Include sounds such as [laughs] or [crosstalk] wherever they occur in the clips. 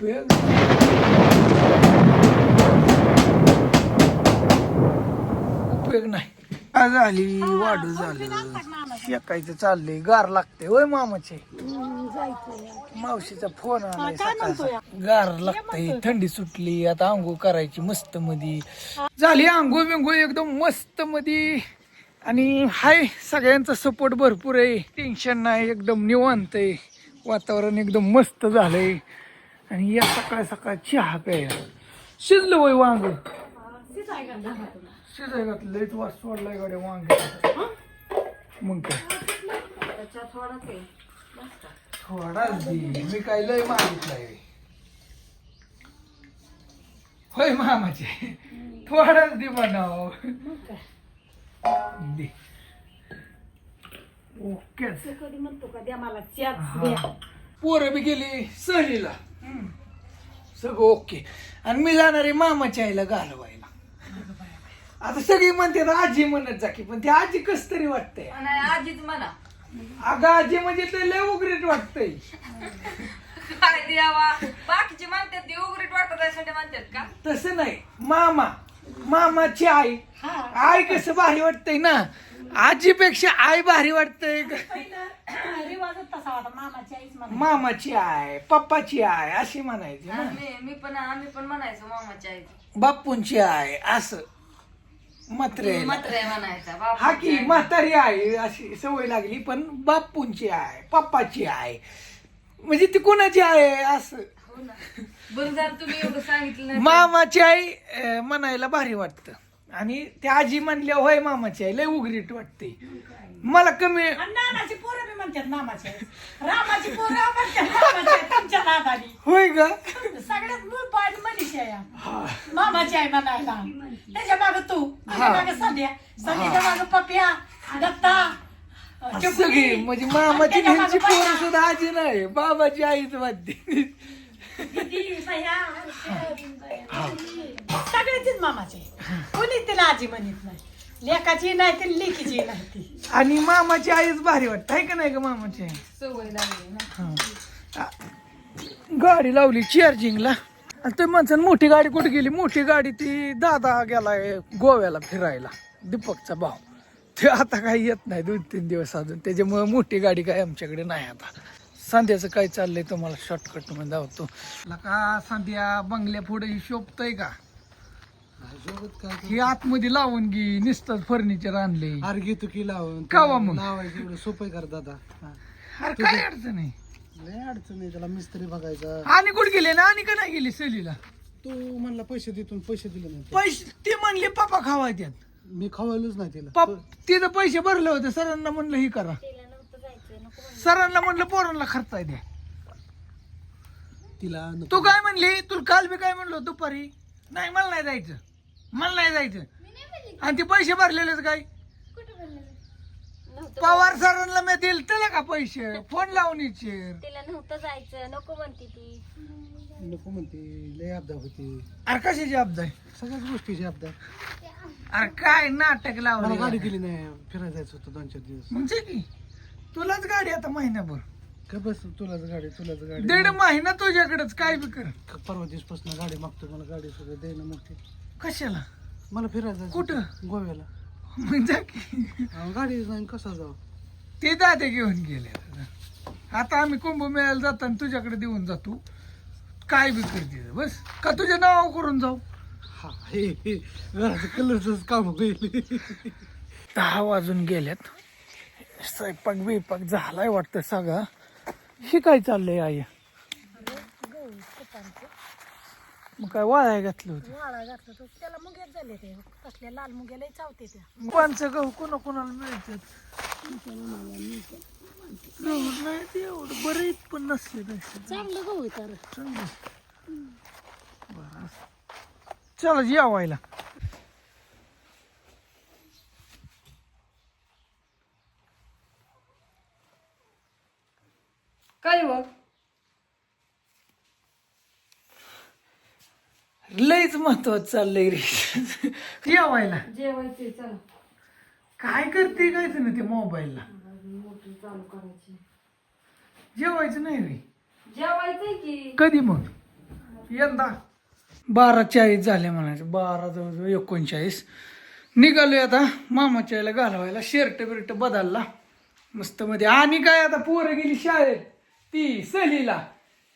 उपयोग उपयोग नाही. आज झाली? वाढू झालं. शेकायचं चाललंय. गार लागते होय मामाचे. मावशीचा फोन आलाय सकाळचा. गार लागतंय थंडी सुटली. आता आंघोळ करायची मस्त मधी. झाली आंघोळ बिंघोळ एकदम मस्त मधी. आणि हाय सगळ्यांचा सपोर्ट भरपूर आहे. टेन्शन नाही एकदम निवांत आहे. वातावरण एकदम मस्त झालंय. आणि या सकाळ सकाळ चहा प्यायला. शिजलं वय वांग. शिजाय घातलं लयच वास सोडलाय गाड्या वांग. मग काय? थोडाच दे. मी काय लय मागितलंय? होय मामाचे. थोडाच दे म्हणाव. दे. ओके पोरं बी गेली सहलीला. सगळं ओके. आणि मी जाणार आहे मामाच्या आईला घालवायला. आता सगळी म्हणते ना आजी म्हणत जा की पण ती आजी कस तरी वाटतंय. आजीच म्हणा. अगं आजी म्हणजे ते लय उघडीत वाटतंय. काय द्यावा बाकीचे म्हणतात ते उघडीत वाटत यासाठी म्हणतात का? तसं नाही. मामा मामाची आई. आई कसं भारी वाटतंय ना? आजीपेक्षा आई भारी वाटतंय रिवाजच तसा होता मामाची आईच म्हणा मामाची आय पप्पाची आय अशी म्हणायची ना. मी मी पण आम्ही पण म्हणायचो मामाच्या बाप्पूंची आय असं. मात्र मात्र म्हणायचा हा की आई. म्हातारी आहे अशी सवय लागली पण बाप्पूंची आहे पप्पाची आहे. म्हणजे ती कोणाची आहे असं. हो बरं जर तुम्ही एवढं सांगितलं नाही मामाची आई अं, म्हणायला भारी वाटतं. आणि ते आजी म्हणल्या होय मामाची आई लय उघडीट वाटते. मला कमी आणि नानाची पोरं बी म्हणतात मामाची. रामाची पोरं म्हणतात मामाची तुमच्या नादानी होय ग. सगळ्यात मूळ पाठ मनीषी आहे. मामाची आई म्हणायला त्याच्या माग तू हा. माग संध्या संध्याच्या माग पप्या दत्ता सगळी. म्हणजे मामाची मागं पोरं. सुद्धा आजी नाही बाबाची आईच वाटते सगळ्याचीच मामाची. कोणीच तिला आजी म्हणत नाही. लेकाची नाही ती लेकीची नाही ती. आणि मामाची आईच भारी वाटत आहे का नाही ग मामाची? आई सवय लागली ना. हा. गाडी लावली चार्जिंगला. आणि ते माणसानं मोठी गाडी कुठे गेली? मोठी गाडी ती दादा गेलाय गोव्याला फिरायला दीपकचा भाऊ. ते आता काही येत नाही दोन तीन दिवस अजून. त्याच्यामुळे मोठी गाडी काय आमच्याकडे नाही आता. संध्याचं काय चाललंय तुम्हाला शॉर्टकटमध्ये धावतो का संध्या बंगल्या पुढे ही ही आतमध्ये लावून घे नुसतं फर्निचर आणले. अरे घेतो की लावून. कावा मग? लावायचं एवढं सोपं कर दादा. हा. अरे काय अडचण आहे? लय अडचण नाही त्याला मिस्त्री बघायचा. आणि कुठे गेले ना? आणि का नाही गेली सहलीला? तू म्हणला पैसे देतो पैसे दिले नाही. पैसे ते म्हणले पापा खावा त्यात मी खवायलोच नाही तिला. पप तिथं पैसे भरले होते सरांना म्हणलं ही करा. सरांना म्हणलं पोरांना खर्चाय द्या. तिला नको. तू काय म्हणली? तुला काल बी काय म्हणलो दुपारी? नाही मला नाही जायचं. मला नाही जायचं. आणि ते पैसे भरलेलेच काय? पवार सरांना मी दिल त्याला का पैसे? फोन लावून इच्छेर तिला नव्हतं जायचं नको म्हणते ती. नको म्हणते लय अपदा होते. अरे कशाची अब्दा आहे? सगळ्याच गोष्टीची अपदा अरे काय नाटक मला गाडी लावलं दिली नाही फिरायला जायचं होतं दोन चार दिवस. म्हणजे की? तुलाच गाडी आता महिनाभर. का बस तुलाच गाडी तुलाच गाडी? दीड महिना तुझ्याकडेच काय बी कर. परवा दिवसपासून गाडी मागतो मला गाडी सुद्धा देणं मग ते कशाला? मला फिरायला जायचं कुठं? होतं, गोव्याला. मग जा की. अहो, गाडी नाही कसा जाऊ ते दादे घेऊन गेले. आता आम्ही कुंभमेळ्याला जाताना तुझ्याकडे देऊन जातो काय बी करते बस. का तुझ्या नाव करून जाऊ? हा हे हे घराचं कलरच काम होईल. दहा वाजून गेल्यात स्वयंपाक बिपाक झालाय वाटतं सगळा. हे काय चाललंय आई? मग काय वाळाय घातलं होतं. वाळा घातलं तर त्याला मुग्यात झाले ते. कसल्या लाल मुग्याला चावते त्या पानचं गहू कोणा कोणाला मिळतात गहू नाही ते एवढं बरं इत पण नसले तसे चांगलं गहू तर. चांगलं. बरं. चला जेवायला काय मग? लयच महत्वाचं चाललंय रे. जेवायला. जेवायचे चला. काय करते काय ना ते मोबाईलला? मोटर चालू करायची. जेवायचं नाही रे. जेवायचंय की. कधी मग? यंदा. बारा चाळीस झाले म्हणायचं. बारा जवळजवळ एकोणचाळीस. निघालोय आता मामाच्या याला घालवायला. शर्ट बिर्ट बदलला. मस्त मध्ये आणि काय आता पोरं गेली शाळेत? ती सहलीला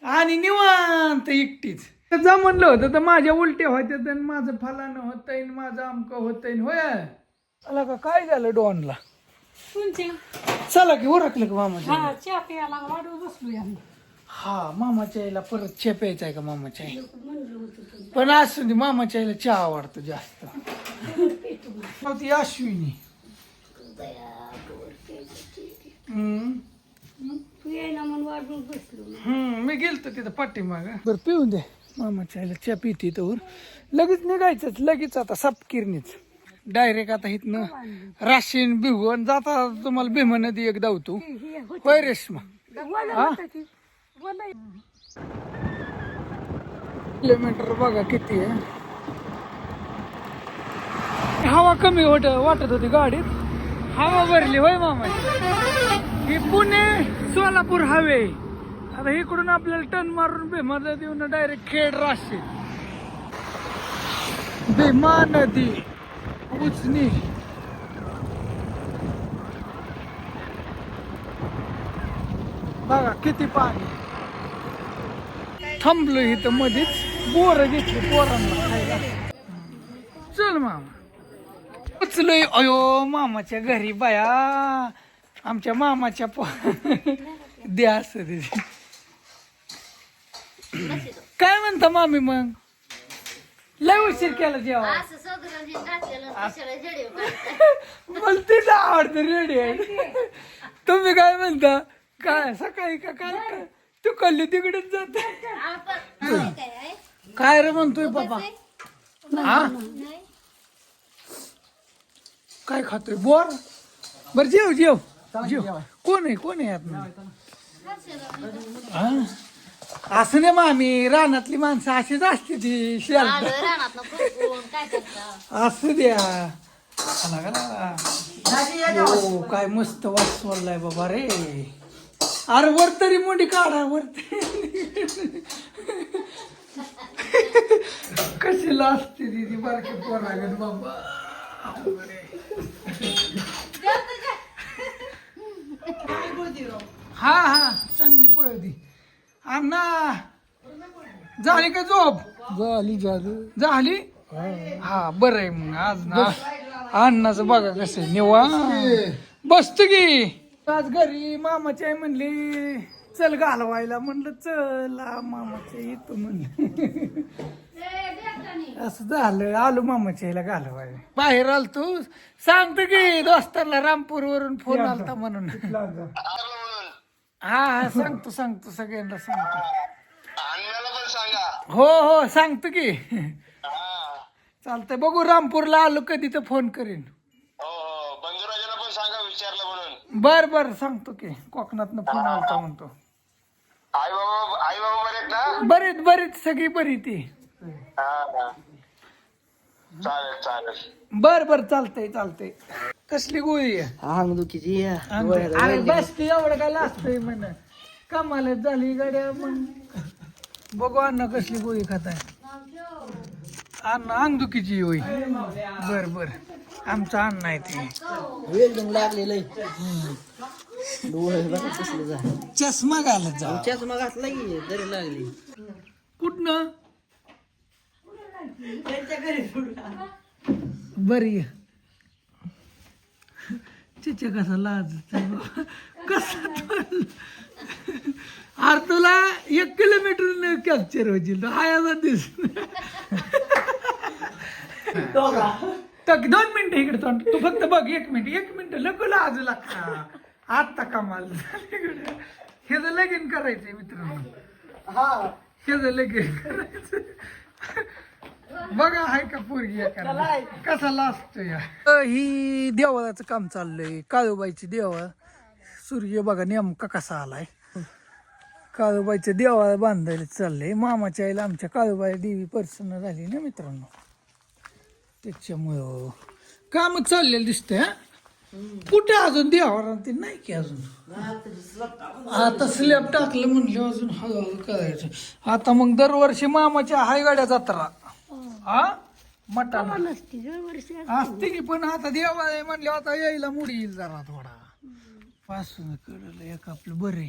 आणि निवांत एकटीच. जा म्हणलं होतं तर माझ्या उलट्या होत्या तर माझं फलानं होतंय न माझं अमकं होतंय न होय? आला का काय झालं डॉनला? तुमचे चला की ओरखलं का मामाच्या हा चहा प्यायला वाढवत बसलो आम्ही. हा मामाच्या आईला परत चहा प्यायचा आहे का मामाच्या आई पण असू दे मामाच्या आईला चहा आवडतो जास्त. मग ती अश्विनी. हम्म. तू येईना म्हणून वाढून बसलो. हम्म, मी गेलतो तिथं पाठीमाग. बरं पिऊन दे. मामाच्या आईला चहा पिती तर लगेच निघायचंच लगेच आता सपकिरणीच. डायरेक्ट आता इथनं राशीन बिहून जाता तुम्हाला भीमा नदी एक धावतो. होय रेश्मा. हा? किलोमीटर बघा किती आहे. हवा कमी होत वाटत होती गाडीत. हवा भरली होय मामा. ही पुणे सोलापूर हवे आता इकडून आपल्याला टन मारून भीमा नदी येऊन डायरेक्ट खेड राशी भीमा नदी उचनी बघा किती पाणी. थांबलो इथं मध्येच बोर घेतली पोरांना खायला. चल मामा. उचलोय अयो मामाच्या घरी बाया. आमच्या मामाच्या [laughs] द्या असं ते. काय म्हणता मामी मग? लय उशीर केला जेव्हा असं सगळं हे घातलेलं कशाला झेडे मारताय? मला तेच आवडतं रेडी आहे. तुम्ही काय म्हणता? काय सकाळी का काय काय तू कल्ली तिकडेच जात. आपण काय आहे? काय रे म्हणतोय बाबा? हा? नाही. काय खातोय? बोर? बर जेव जेव. जेव. कोण आहे? कोण आहे यात हा? असं नाही मामी रानातली माणसं अशीच असते ती शेल आलोय रानात कोण काय करता असू द्या. आला का ना? हो काय मस्त वास सोडलाय बाबा रे. अरे वर तरी मोठी काढा वर तरी. कशी लाजते ती बारकी पोरागत बाबा. अवघड आहे. हा हा चांगली पळती अण्णा! झाली का झोप? झाली झाली. झाली? हा. बरं आहे मग आज ना. अण्णाचं बघा कसं निवा बसतो की. आज घरी मामाची आई म्हणली चल घालवायला. म्हणलं चल मामाच्या येतो म्हणलं. असं झालं आलो मामाच्या आईला घालवायला. बाहेर आल तू सांगतो की दोस्तांना रामपूर वरून फोन आलता म्हणून. हा हा सांगतो सांगतो सगळ्यांना सांगतो. अण्णाला पण सांगा. हो हो सांगतो की. हा. चालतंय बघू रामपूरला आलो कधी तर फोन करीन. हो हो बंधुराजाला पण सांगा विचारलं म्हणून. बर बर सांगतो की. कोकणातनं फोन आलता म्हणतो. आई बाबा आई बाबा बरे आहेत ना? बरीच बरीच सगळी बरी ती. हा हा. चालेल चालेल. बर बर चालतंय चालतंय. कसली गोळी आहे? अंगदुखीची अरे बस की एवढं काय लागतंय म्हण. कमालच झाली गाड्या मग. बघू अण्णा कसली गोळी खाताय. अण्णा अंगदुकीची होई बर बर. आमचा अण्णा आहे ती. एकदम लागलेलं डोळे बघा कसलं झालं. चष्मा घालत जा. चष्मा घातला की तरी लागली. कुठनं? बरी चिच्या कसा लाज कसा अरे तुला एक किलोमीटर कॅप्चर होईल हायाचा दिस दोन मिनिटं इकडे तोंड. तू फक्त बघ एक मिनिट एक मिनिट. नको लाज लागता आत्ता कमाल हे जर लगीन करायचंय मित्रांनो. हे. जर लगीन करायचं बघा हाय का पोरगी एखादा? कसा लाजतो या? ही देवळाचं काम चाललंय काळूबाईची देवळ. सूर्य बघा नेमका कसा आलाय. काळूबाईच्या देवाला बांधायला चाललंय. मामाच्या आईला आमच्या काळूबाई देवी प्रसन्न झाली ना मित्रांनो. त्याच्यामुळं काम चाललेलं दिसतंय हा? कुठे अजून देवावर ते नाही की अजून. आता स्लॅब टाकलं म्हणलं अजून हळूहळू करायचं. आता मग दरवर्षी मामाच्या हाय गाड्या जत्रा. हा? मटाला असते की पण आता देवा आहे म्हणलं आता यायला मुडी येईल जरा थोडा. पासून कळलं एक आपलं बरे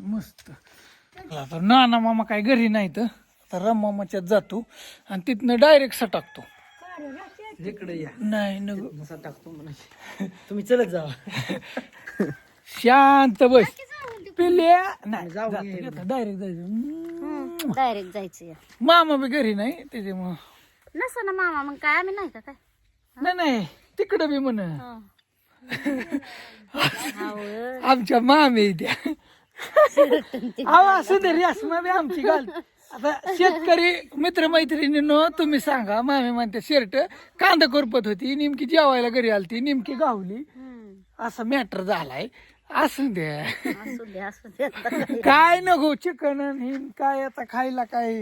मस्त. आता नाना मामा काय घरी नाही तर आता राम मामाच्यात जातो आणि तिथनं डायरेक्ट सटाकतो. इकडे या. नाही नको. टाकतो म्हणा तुम्ही चलत जा. [laughs] शांत बस. पिल्या नाही डायरेक्ट जायचं. डायरेक्ट जायचं मामा बी घरी नाही त्याच्यामुळं. नसं ना मामा मग काय आम्ही नाही का काय? नाही नाही तिकडं बी म्हण. [laughs] आमच्या मामी त्या. अहो असू दे रेसमा बी आमची गाल आता शेतकरी मित्रमैत्रिणींनो तुम्ही सांगा मामी म्हणते शर्ट कांदा करपत होती नेमकी जेवायला घरी आलती नेमकी गावली. असा मॅटर झालाय. असू द्या असू दे असू दे. काय. नको चिकन आणि काय आता खायला काय?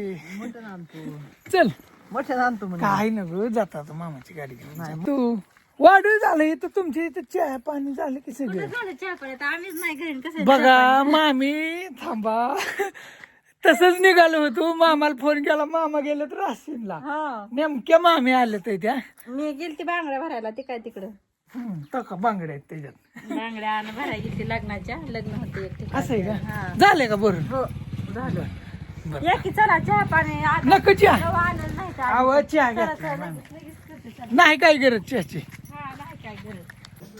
आणतो चल. मटण आणतो म्हणा काय नको जातात मामाची गाडी घेऊन. तू. वाढू झालं इथं तुमच्या इथं चहा पाणी झालं की सगळं. झालं चहा आम्हीच नाही घरी. कसं बघा मामी थांबा. तसंच निघालो होतो. मामाला फोन केला. मामा गेले तर राशीनला. नेमक्या मामी आले ते त्या. मी गेलती बांगड्या भरायला ते काय तिकडं? तका बांगड्या आहेत त्याच्यात. बांगड्या आणि भरायला गेलती लग्नाच्या लग्न होते एक ठिकाणी. असं आहे का? झाले का बरं हो झालं. बरं. या की चला चहा पाणी आज नको चहा. आनंद नाही का आव चहा घ्या नाही काय गरज चहाची? हा नाही काय गरज.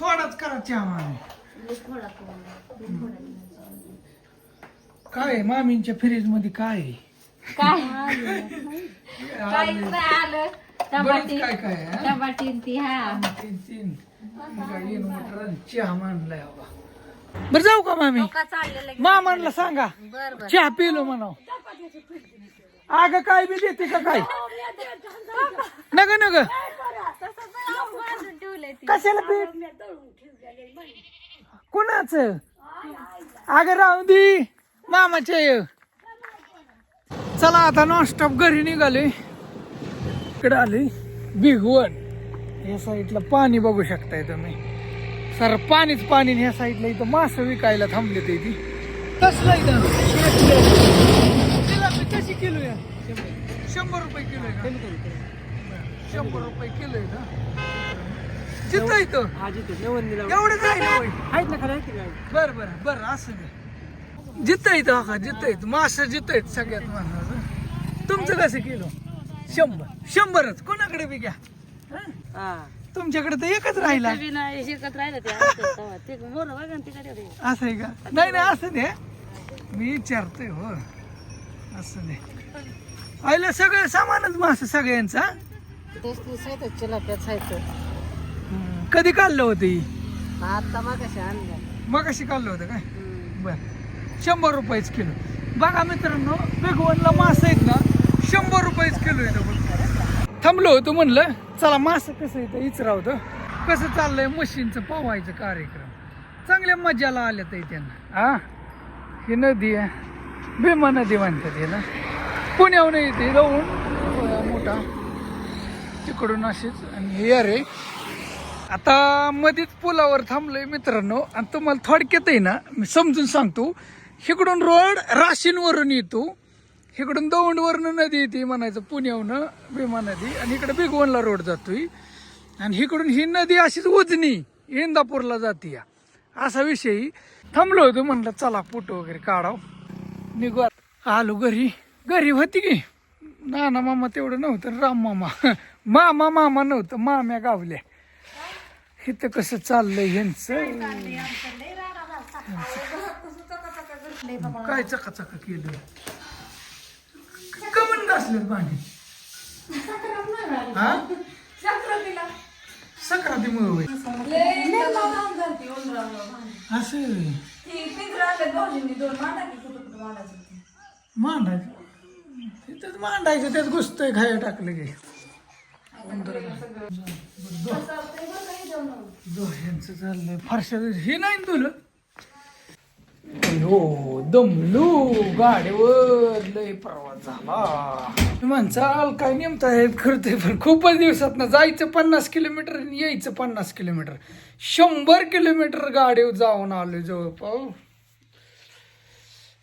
थोडाच करा चहा मामी काय आहे मामींच्या फ्रीजमध्ये काय आहे? काय? [laughs] काहीच नाही आलं. बरंच काय काय आहे, हा? टमाटी ती हा. तीन तीन चहा बाबा बरं जाऊ का मामी? मामांना सांगा. बर बर. चहा पिलो म्हणाव. अगं काय बी देते का काय? नग नग. कशाला पीठ कोणाच? अगं राहू दे. मामाचे. चला आता नॉनस्टॉप घरी निघाले. इकडे आले बिगवण. या साईडला पाणी बघू शकताय तुम्ही. सर पाणीच पाणी ह्या साईडला इथं मास विकायला थांबले ते ती. कसलं इथं? कशी किलो आहे? शंभर रुपये किलो आहे. शंभर रुपये किलो आहे का जिथं इथं? आज इथे नवंदीला एवढं जाईल होय. आहेत ना खरं बर बर बर असं नाही जिथं इथं हा जिथं इथं. मास जिथं आहेत सगळ्यात महत्वाचं. तुमचं कसं किलो? शंभर. शंभरच. कोणाकडे बी घ्या. तुमच्याकडे तर एकच राहिला. नाही शिकत राहिलं ते असं तेव्हा. ते मोर बघा ना तिकडे ते. असं आहे का? नाही नाही असं नाही. मी विचारतोय हो. असं नाही. आईला सगळं सामानच मास सगळ्यांचा तेच ते हं. कधी काढलं होतं ही? आता मग कशा आणल्या मग कशी काढलं होतं काय? बर. शंभर रुपयेच किलो. बघा मित्रांनो बेगवनला मास आहेत ना शंभर रुपयेच किलो येतं बघ थांबलो होतो म्हणलं. चला मासं कसं येतं इच होतं कसं चाललंय मशीनचं पोवायचं कार्यक्रम? चांगल्या मजाला आल्या तर त्यांना. हा ही नदी आहे. भीमा नदी म्हणतात याला. पुण्याहून येते जाऊन. मोठा. तिकडून अशीच. आणि हे अरे आता मध्येच पुलावर थांबलोय मित्रांनो. आणि तुम्हाला थोडक्यात आहे ना मी समजून सांगतो. इकडून रोड राशींवरून येतो. इकडून दौंडवरनं नदी येते म्हणायचं पुण्याहून भीमा नदी. आणि इकडे बिगवनला रोड जातोय. आणि इकडून ही नदी अशीच उजनी इंदापूरला जाते या. असा विषय थांबलो होतो म्हणलं चला फोटो वगैरे काढाव. निघू. आलो घरी. घरी होती की? नाना मामा तेवढं नव्हतं राम मामा. मामा मामा नव्हतं माम्या गावल्या. इथं कसं चाललंय ह्यांचं? काय चकाचका केलं? कमन घासलं पाणी हा? संक्रांतीमुळे होय. असं. मांडायचं तिथंच मांडायचं त्यात गुस्तय खाया टाकलं की. दो. ह्यांचं चाललंय. फारशा हे नाही तुला? हो दमलू गाडीवर लय प्रवास झाला. म्हणसाल काय नेमत आहेत खरं पण खूपच दिवसात ना जायचं पन्नास किलोमीटर आणि यायचं पन्नास किलोमीटर. शंभर किलोमीटर गाडीवर जाऊन आलो जवळपास.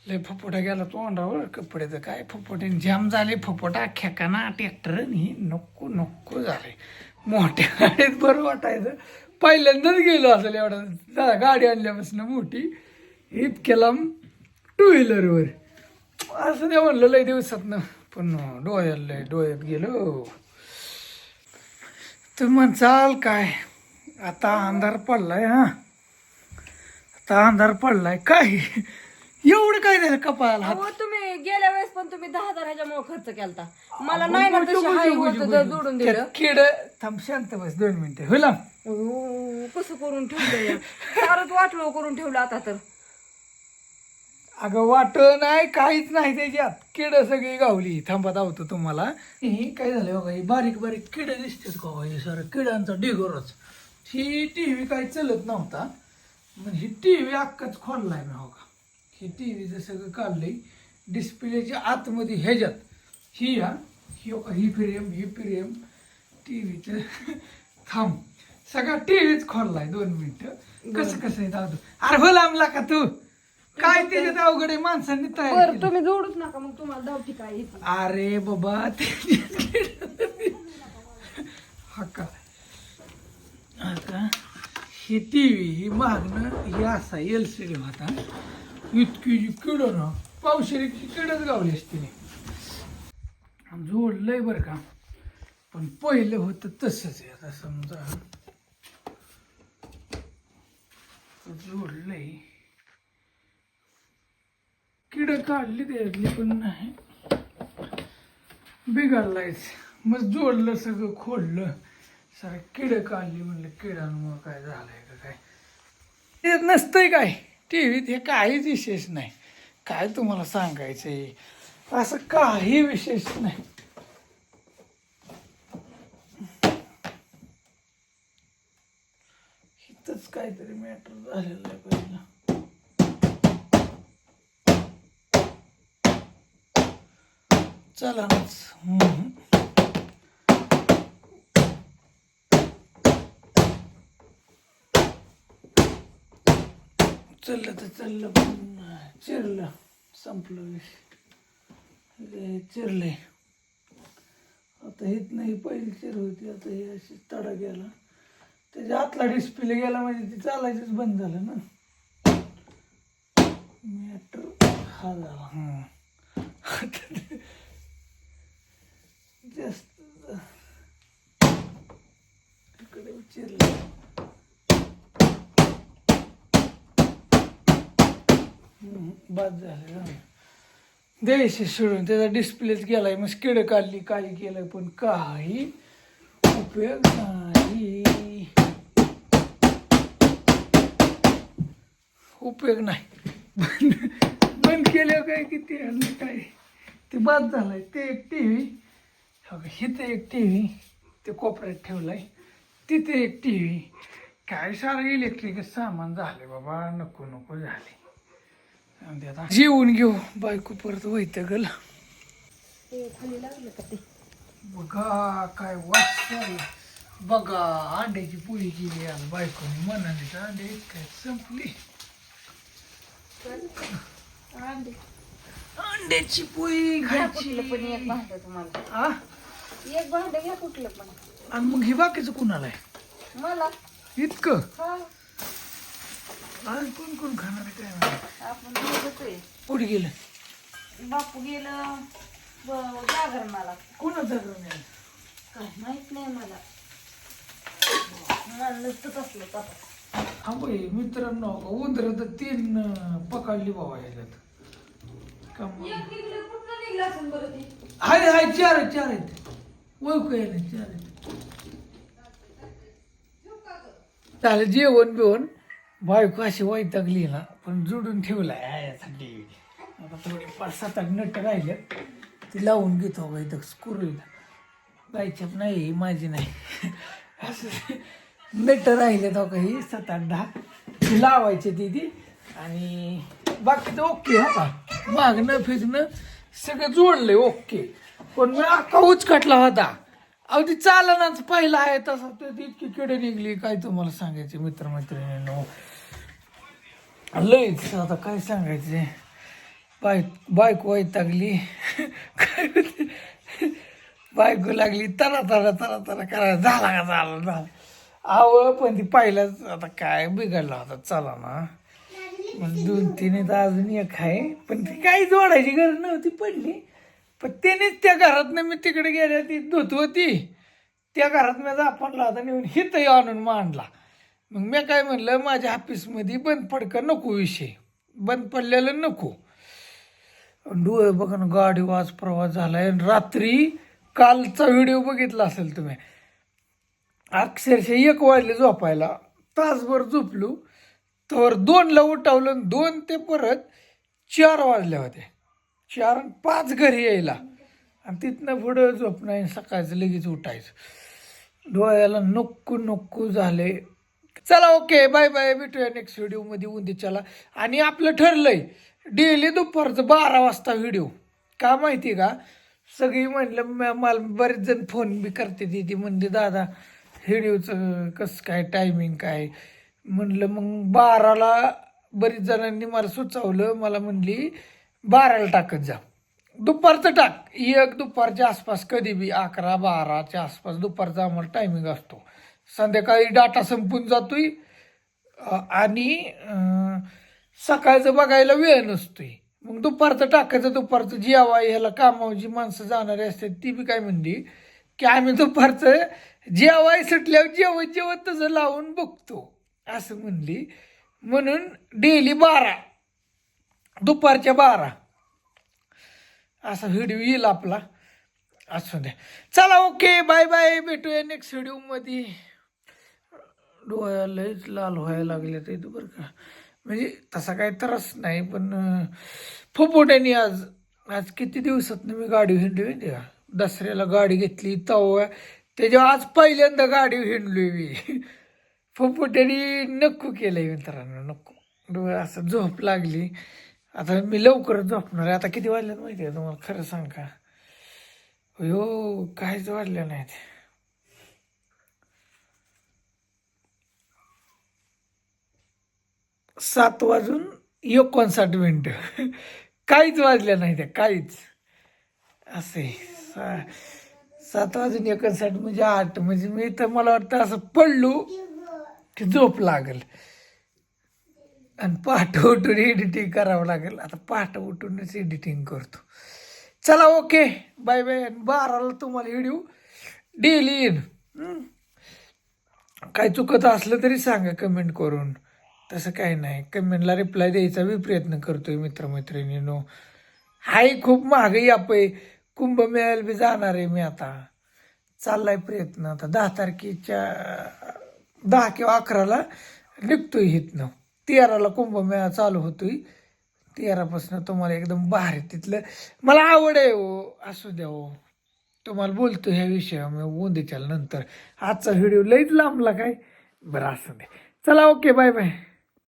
लय फपोटा गेला तोंडावर कपडे तर काय फपोटे जाम झाले फपोटा खेकाना का ना ट्रॅक्टर नको नको झाले. मोठ्या गाडीत बरं वाटायचं. पहिल्यांदाच गेलो असेल एवढा. जा- गाडी आणल्यापासून मोठी. इतक्याला टू व्हीलरवर असं नाही म्हणलं लय दिवसात ना पण डोळ्यात लय डोळ्यात गेलो. तर म्हणचाल काय? आता अंधार पडलाय हा. आता अंधार पडलाय. काय? एवढं काय झालं कपाळाला हात? अहो तुम्ही गेल्या वेळेस पण तुम्ही दहा हजार ह्याच्यामुळे खर्च केलता. मला नाही ना तशी हाय होतं तर जोडून दिलं. किड थांब शांत बस दोन मिनिटं. होईल कसं करून ठेवलं या? वाटलो करून ठेवलं आता तर. अगं वाट नाही काहीच नाही त्याच्यात. किड सगळी गावली. थांबा धावतो तुम्हाला. ही काय झालं बघा ही बारीक बारीक किड दिसतात का हो? हे? सर किडांचा डिगोरच ही टी व्ही काही चलत नव्हता मग ही टी व्ही अक्काच खोललाय मी हो का? ही टी व्हीचं सगळं काढलंय डिस्प्लेच्या आतमध्ये ह्याच्यात. ही या ही हो प्रेम ही प्रेम टी व्हीचं थांब. सगळा टी व्हीच खोललाय दोन मिनिटं. कसं कसं आहे दादू अरे हो लांबला का तू? काय त्याच्यात अवघड आहे? माणसांनी तयार बरं केलं. तुम्ही जोडूच नका मग तुम्हाला धावठी काय येते अरे बाबा ते हा का? हा टी व्ही ही मागणं ही असा एल सी डी होता. इतकी जी किड ना पावशेरीची किडच गावली असती जोडलंय बरं का. पण पहिलं होतं तसंच आहे आता समजा. जोडलंय. किड काढली त्यातली पण नाही. बिघडलायच मग जोडलं सगळं खोडलं. सर किड काढली म्हणलं किडांमुळं काय झालंय का काय? ते नसतंय काय? टी व्हीत हे काहीच विशेष नाही. काय तुम्हाला सांगायचंय? असं काही विशेष नाही. इथंच काहीतरी मॅटर झालेलं आहे पहिलं चला नाच चाललं तर चाललं पण चिरलं संपलं विषय चिरले आता हेच नाही पहिली चिर होती आता हे अशी तडा गेला. त्याच्या आतला डिस्प्ले गेला म्हणजे ते चालायचंच बंद झालं ना. मॅटर हा झाला. हं. जास्त इकडे उचललं. बाद झालं द्यायचे सोडून त्याचा डिस्प्लेच गेलाय मग स्किड काढली काही केलं पण काही उपयोग नाही. उपयोग नाही. बंद बंद केल्यावर काय किती आणलं काय? ते बाद झालंय. ते एक टी व्ही इथे एक टी व्ही ते कोपऱ्यात ठेवलाय तिथे एक टी व्ही काय सारं इलेक्ट्रिक सामान झाले बाबा नको नको झाले. आता. जेवून घेऊ बायको परत होईत गल बघा काय वाच बघा अंड्याची पोळी केली आज बायकोने. मनाने तर अंडे काय संपली. अंड्याची पोळी कुठलं पण एक तुम्हाला? एक भांड घ्या कुठलं पण. आणि मग हे बाकीचं कुणाला आहे? मला. इतकं? हा. आज कोण कोण खाणार आहे काय माहिती. आपण आहे. कुठे गेलं? बापू गेलं ब- जागरणाला. कोणाचं घर नाही काय माहीत नाही मला. मला नुसतंच असलं हा बाई मित्रांनो उंदर तर तीन अं, पकडली बाबा ह्याच्यात बरं ते? हाय हाय चार आहेत चार आहेत. ओळखू यायला चालेल चालेल जेवण बिवण. बायको अशी वैतागली ना पण जोडून ठेवला आहे याचा आता थोडी पाच सात आठ नट राहिले ती लावून घेतो वैतक स्कुरीला गायच्यात नाही माझी नाही. असं नट राहिले तो काही सात आठ दहा. ती लावायची ती ती आणि बाकीचं ओके हा. का मागणं फिरणं. सगळं जोडले ओके. पण मी अख्खा उचकटला होता. अहो ती चालनाच पहिला आहे तसा ते इतकी किडे निघली काय तुम्हाला सांगायचे मित्रमैत्रिणींनो. लईच आता काय सांगायचे? बाय बायको वैतागली. काय होते? बायको लागली तरा तरा तरा तरा करायला झाला का झाला झाला. आवळ पण ती पहिलाच आता काय बिघडला होता चला ना. दोन तीन तर अजून एक आहे. पण ती काही जोडायची गरज नव्हती पडली. पण त्यानेच त्या घरात मी तिकडे गेल्या ती धुत होती. त्या घरात मी आपण होता नेऊन हिथंही आणून मांडला. मग मी काय म्हणलं माझ्या ऑफिसमध्ये बंद पडकं नको विषय. बंद पडलेलं नको. डोळे बघा ना गाडी वाज प्रवास झालाय. आणि रात्री कालचा व्हिडिओ बघितला असेल तुम्ही. अक्षरशः एक वाजले झोपायला. तासभर झोपलो. तर दोनला उठावलं दोन ते परत चार वाजल्या होत्या. चार पाच घरी यायला. आणि तिथनं पुढं झोप नाही सकाळचं लगेच उठायचं. डोळ्याला नक्कू नक्कू झाले. चला ओके बाय बाय. भेटूया नेक्स्ट व्हिडिओमध्ये उंदीच्याला आणि आपलं ठरलंय डेली दुपारचं बारा वाजता व्हिडिओ का माहिती का? सगळी म्हणलं मला बरेच जण फोन बी करते ती ती म्हणते दादा व्हिडिओचं कसं काय टायमिंग काय? म्हणलं मग बाराला बरीच जणांनी मला सुचवलं. मला म्हणली बाराला टाकत जा. दुपारचं टाक. एक दुपारच्या आसपास कधी बी अकरा बाराच्या आसपास दुपारचा आम्हाला टायमिंग असतो. संध्याकाळी डाटा संपून जातोय. आणि सकाळचं बघायला वेळ नसतोय. मग दुपारचं टाकायचं दुपारचं जेवा ह्याला कामावर जी माणसं जाणारी असतात ती बी काय म्हणली की आम्ही दुपारचं जेवाय सुटल्यावर जेवत जेवत तसं लावून बघतो. असं म्हणली. म्हणून डेली बारा. दुपारच्या बारा. असा व्हिडिओ येईल आपला. असू द्या. चला ओके बाय बाय भेटूया नेक्स्ट व्हिडिओमध्ये डोळ्या लयच लाल व्हायला लागले ते बरं का. म्हणजे तसा काही त्रास नाही पण फुफोट्याने आज आज किती दिवसात मी गाडी हिंडली द्या का? दसऱ्याला गाडी घेतली तव्या त्याच्या आज पहिल्यांदा गाडी हिंडली मी. फुफुट्याने नको केलंय मित्रांनो नको. डोळा असं झोप लागली. आता मी लवकरच झोपणार आहे. आता किती वाजल्यात माहिती आहे तुम्हाला? खरं सांग का? हो काहीच वाढलं नाहीत. सात वाजून एकोणसाठ मिनटं. काहीच वाजल्या नाही त्या काहीच. असे सा सात वाजून एकोणसाठ म्हणजे आठ. म्हणजे मी तर मला वाटतं असं पडलो. की झोप लागल? आणि पहाटे उठून एडिटिंग करावं लागेल. आता पहाटे उठूनच एडिटिंग करतो. चला ओके बाय बाय आणि बाराला तुम्हाला व्हिडिओ डेली येईन. काय चुकत असलं तरी सांगा कमेंट करून. तसं काही नाही. कमेंटला रिप्लाय द्यायचा मी प्रयत्न करतोय मित्रमैत्रिणीनो. हाय खूप महागाई आपय कुंभमेळ्याला बी जाणार आहे मी आता. चाललाय प्रयत्न. आता दहा तारखेच्या दहा किंवा अकराला निघतोय इथनं. तेराला कुंभमेळा चालू होतोय. तेरापासून तुम्हाला एकदम भारी तिथलं. मला आवड आहे हो असू द्या हो. तुम्हाला बोलतो ह्या विषयावर गोंदीच्या नंतर. आजचा व्हिडिओ लईच लांबला काय? बरं असं दे. चला ओके बाय बाय